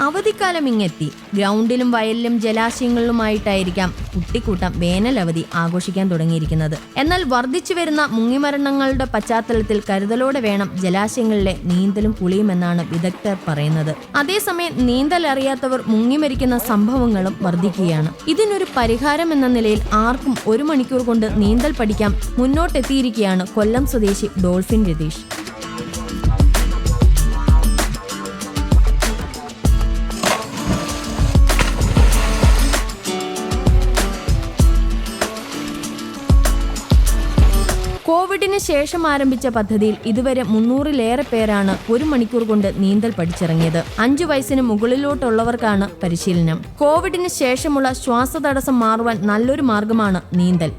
അവധിക്കാലം ഇങ്ങെത്തി. ഗ്രൗണ്ടിലും വയലിലും ജലാശയങ്ങളിലുമായിട്ടായിരിക്കാം കുട്ടിക്കൂട്ടം വേനൽ അവധി ആഘോഷിക്കാൻ തുടങ്ങിയിരിക്കുന്നത്. എന്നാൽ വർദ്ധിച്ചു വരുന്ന മുങ്ങിമരണങ്ങളുടെ പശ്ചാത്തലത്തിൽ കരുതലോടെ വേണം ജലാശയങ്ങളിലെ നീന്തലും കുളിയും എന്നാണ് വിദഗ്ധർ പറയുന്നത്. അതേസമയം നീന്തൽ അറിയാത്തവർ മുങ്ങിമരിക്കുന്ന സംഭവങ്ങളും വർദ്ധിക്കുകയാണ്. ഇതിനൊരു പരിഹാരം എന്ന നിലയിൽ ആർക്കും ഒരു മണിക്കൂർ കൊണ്ട് നീന്തൽ പഠിക്കാം മുന്നോട്ടെത്തിയിരിക്കുകയാണ് കൊല്ലം സ്വദേശി ഡോൾഫിൻ രതീഷ്. കോവിഡിന് ശേഷം ആരംഭിച്ച പദ്ധതിയിൽ ഇതുവരെ മുന്നൂറിലേറെ പേരാണ് ഒരു മണിക്കൂർ കൊണ്ട് നീന്തൽ പഠിച്ചിറങ്ങിയത്. അഞ്ചു വയസ്സിന് മുകളിലോട്ടുള്ളവർക്കാണ് പരിശീലനം. കോവിഡിന് ശേഷമുള്ള ശ്വാസതടസ്സം മാറുവാൻ നല്ലൊരു മാർഗമാണ് നീന്തൽ.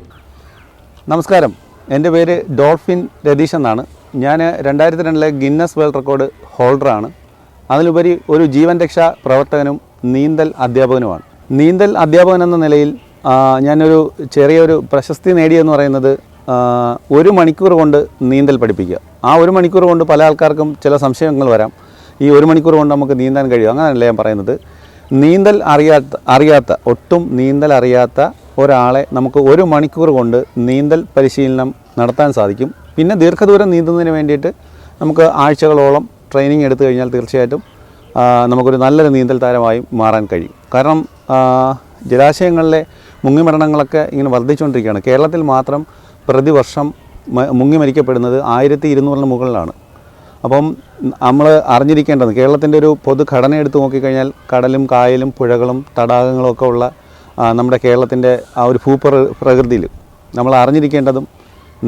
നമസ്കാരം. എന്റെ പേര് ഡോൾഫിൻ രതീഷ് എന്നാണ്. ഞാൻ രണ്ടായിരത്തി രണ്ടിലെ ഗിന്നസ് വേൾഡ് റെക്കോർഡ് ഹോൾഡറാണ്. അതിലുപരി ഒരു ജീവൻ രക്ഷാ പ്രവർത്തകനും നീന്തൽ അധ്യാപകനുമാണ്. നീന്തൽ അധ്യാപകൻ എന്ന നിലയിൽ ഞാനൊരു ചെറിയൊരു പ്രശസ്തി നേടിയെന്ന് പറയുന്നത് ഒരു മണിക്കൂർ കൊണ്ട് നീന്തൽ പഠിപ്പിക്കുക. ആ ഒരു മണിക്കൂർ കൊണ്ട് പല ആൾക്കാർക്കും ചില സംശയങ്ങൾ വരാം. ഈ ഒരു മണിക്കൂർ കൊണ്ട് നമുക്ക് നീന്താൻ കഴിയും? അങ്ങനെയല്ല ഞാൻ പറയുന്നത്. നീന്തൽ അറിയാത്ത അറിയാത്ത ഒട്ടും നീന്തൽ അറിയാത്ത ഒരാളെ നമുക്ക് ഒരു മണിക്കൂർ കൊണ്ട് നീന്തൽ പരിശീലനം നടത്താൻ സാധിക്കും. പിന്നെ ദീർഘദൂരം നീന്തുന്നതിന് വേണ്ടിയിട്ട് നമുക്ക് ആഴ്ചകളോളം ട്രെയിനിങ് എടുത്തു കഴിഞ്ഞാൽ തീർച്ചയായിട്ടും നമുക്കൊരു നല്ലൊരു നീന്തൽ താരമായി മാറാൻ കഴിയും. കാരണം ആ, ജലാശയങ്ങളിലെ മുങ്ങിമരണങ്ങളൊക്കെ ഇങ്ങനെ വർദ്ധിച്ചുകൊണ്ടിരിക്കുകയാണ്. കേരളത്തിൽ മാത്രം പ്രതിവർഷം മുങ്ങി മരിക്കപ്പെടുന്നത് ആയിരത്തി ഇരുന്നൂറിന് മുകളിലാണ്. അപ്പം നമ്മൾ അറിഞ്ഞിരിക്കേണ്ടത് കേരളത്തിന്റെ ഒരു പൊതുഘടന എടുത്ത് നോക്കിക്കഴിഞ്ഞാൽ കടലും കായലും പുഴകളും തടാകങ്ങളും ഒക്കെ ഉള്ള നമ്മുടെ കേരളത്തിന്റെ ആ ഒരു ഭൂപ്ര പ്രകൃതിയിൽ നമ്മൾ അറിഞ്ഞിരിക്കേണ്ടതും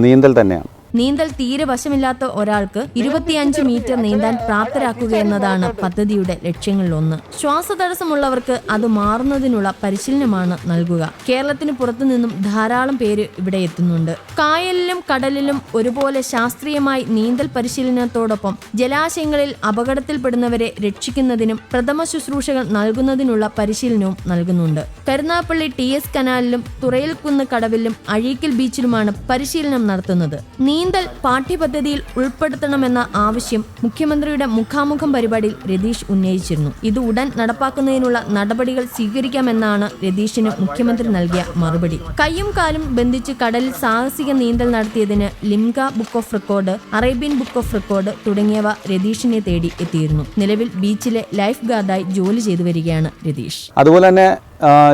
നീന്തൽ തന്നെയാണ്. നീന്തൽ തീരെ വശമില്ലാത്ത ഒരാൾക്ക് ഇരുപത്തിയഞ്ച് മീറ്റർ നീന്താൻ പ്രാപ്തരാക്കുക എന്നതാണ് പദ്ധതിയുടെ ലക്ഷ്യങ്ങളിലൊന്ന്. ശ്വാസതടസ്സമുള്ളവർക്ക് അത് മാറുന്നതിനുള്ള പരിശീലനമാണ് നൽകുക. കേരളത്തിന് പുറത്തുനിന്നും ധാരാളം പേര് ഇവിടെ എത്തുന്നുണ്ട്. കായലിലും കടലിലും ഒരുപോലെ ശാസ്ത്രീയമായി നീന്തൽ പരിശീലനത്തോടൊപ്പം ജലാശയങ്ങളിൽ അപകടത്തിൽപ്പെടുന്നവരെ രക്ഷിക്കുന്നതിനും പ്രഥമ ശുശ്രൂഷകൾ നൽകുന്നതിനുള്ള പരിശീലനവും നൽകുന്നുണ്ട്. കരുനാപ്പള്ളി ടി എസ് കനാലിലും തുറയിൽക്കുന്ന് കടവിലും അഴീക്കൽ ബീച്ചിലുമാണ് പരിശീലനം നടത്തുന്നത്. നീന്തൽ പാഠ്യപദ്ധതിയിൽ ഉൾപ്പെടുത്തണമെന്ന ആവശ്യം മുഖ്യമന്ത്രിയുടെ മുഖാമുഖം പരിപാടിയിൽ രതീഷ് ഉന്നയിച്ചിരുന്നു. ഇത് ഉടൻ നടപ്പാക്കുന്നതിനുള്ള നടപടികൾ സ്വീകരിക്കാമെന്നാണ് രതീഷിന് മുഖ്യമന്ത്രി നൽകിയ മറുപടി. കയ്യും കാലും ബന്ധിച്ച് കടലിൽ സാഹസിക നീന്തൽ നടത്തിയതിന് Limca book of record Arabian book of record തുടങ്ങിയവ രതീഷിനെ തേടി എത്തിയിരുന്നു. നിലവിൽ ബീച്ചിലെ ലൈഫ് ഗാർഡായി ജോലി ചെയ്തു വരികയാണ് രതീഷ്. അതുപോലെ തന്നെ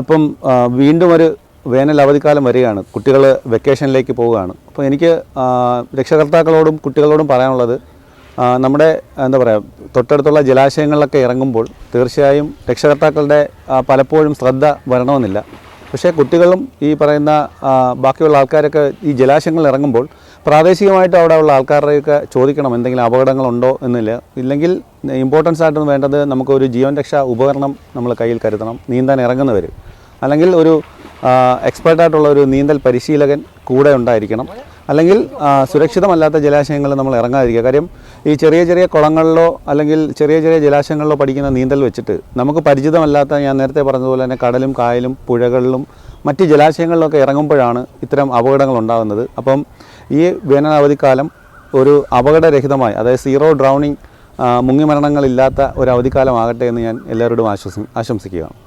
ഇപ്പം വീണ്ടും ഒരു വേനൽ അവധിക്കാലം വരികയാണ്. കുട്ടികൾ വെക്കേഷനിലേക്ക് പോവുകയാണ്. അപ്പോൾ എനിക്ക് രക്ഷകർത്താക്കളോടും കുട്ടികളോടും പറയാനുള്ളത് നമ്മുടെ എന്താ പറയുക തൊട്ടടുത്തുള്ള ജലാശയങ്ങളിലൊക്കെ ഇറങ്ങുമ്പോൾ തീർച്ചയായും രക്ഷകർത്താക്കളുടെ പലപ്പോഴും ശ്രദ്ധ വരണമെന്നില്ല. പക്ഷേ കുട്ടികളും ഈ പറയുന്ന ബാക്കിയുള്ള ആൾക്കാരൊക്കെ ഈ ജലാശയങ്ങളിൽ ഇറങ്ങുമ്പോൾ പ്രാദേശികമായിട്ട് അവിടെ ഉള്ള ആൾക്കാരുടെയൊക്കെ ചോദിക്കണം എന്തെങ്കിലും അപകടങ്ങളുണ്ടോ എന്നില്ല. ഇല്ലെങ്കിൽ ഇമ്പോർട്ടൻസ് ആയിട്ടൊന്നും വേണ്ടത് നമുക്കൊരു ജീവൻ രക്ഷാ ഉപകരണം നമ്മൾ കയ്യിൽ കരുതണം. നീന്താൻ ഇറങ്ങുന്നവർ അല്ലെങ്കിൽ ഒരു എക്സ്പേർട്ടായിട്ടുള്ള ഒരു നീന്തൽ പരിശീലകൻ കൂടെ ഉണ്ടായിരിക്കണം. അല്ലെങ്കിൽ സുരക്ഷിതമല്ലാത്ത ജലാശയങ്ങളിൽ നമ്മൾ ഇറങ്ങാതിരിക്കുക. കാര്യം ഈ ചെറിയ ചെറിയ കുളങ്ങളിലോ അല്ലെങ്കിൽ ചെറിയ ചെറിയ ജലാശയങ്ങളിലോ പഠിക്കുന്ന നീന്തൽ വെച്ചിട്ട് നമുക്ക് പരിചിതമല്ലാത്ത ഞാൻ നേരത്തെ പറഞ്ഞതുപോലെ തന്നെ കടലും കായലും പുഴകളിലും മറ്റ് ജലാശയങ്ങളിലൊക്കെ ഇറങ്ങുമ്പോഴാണ് ഇത്തരം അപകടങ്ങൾ ഉണ്ടാകുന്നത്. അപ്പം ഈ വേനൽ അവധിക്കാലം ഒരു അപകടരഹിതമായി അതായത് സീറോ ഡ്രൗണിങ് മുങ്ങിമരണങ്ങളില്ലാത്ത ഒരു അവധിക്കാലമാകട്ടെ എന്ന് ഞാൻ എല്ലാവരോടും ആശ്വസി ആശംസിക്കുകയാണ്.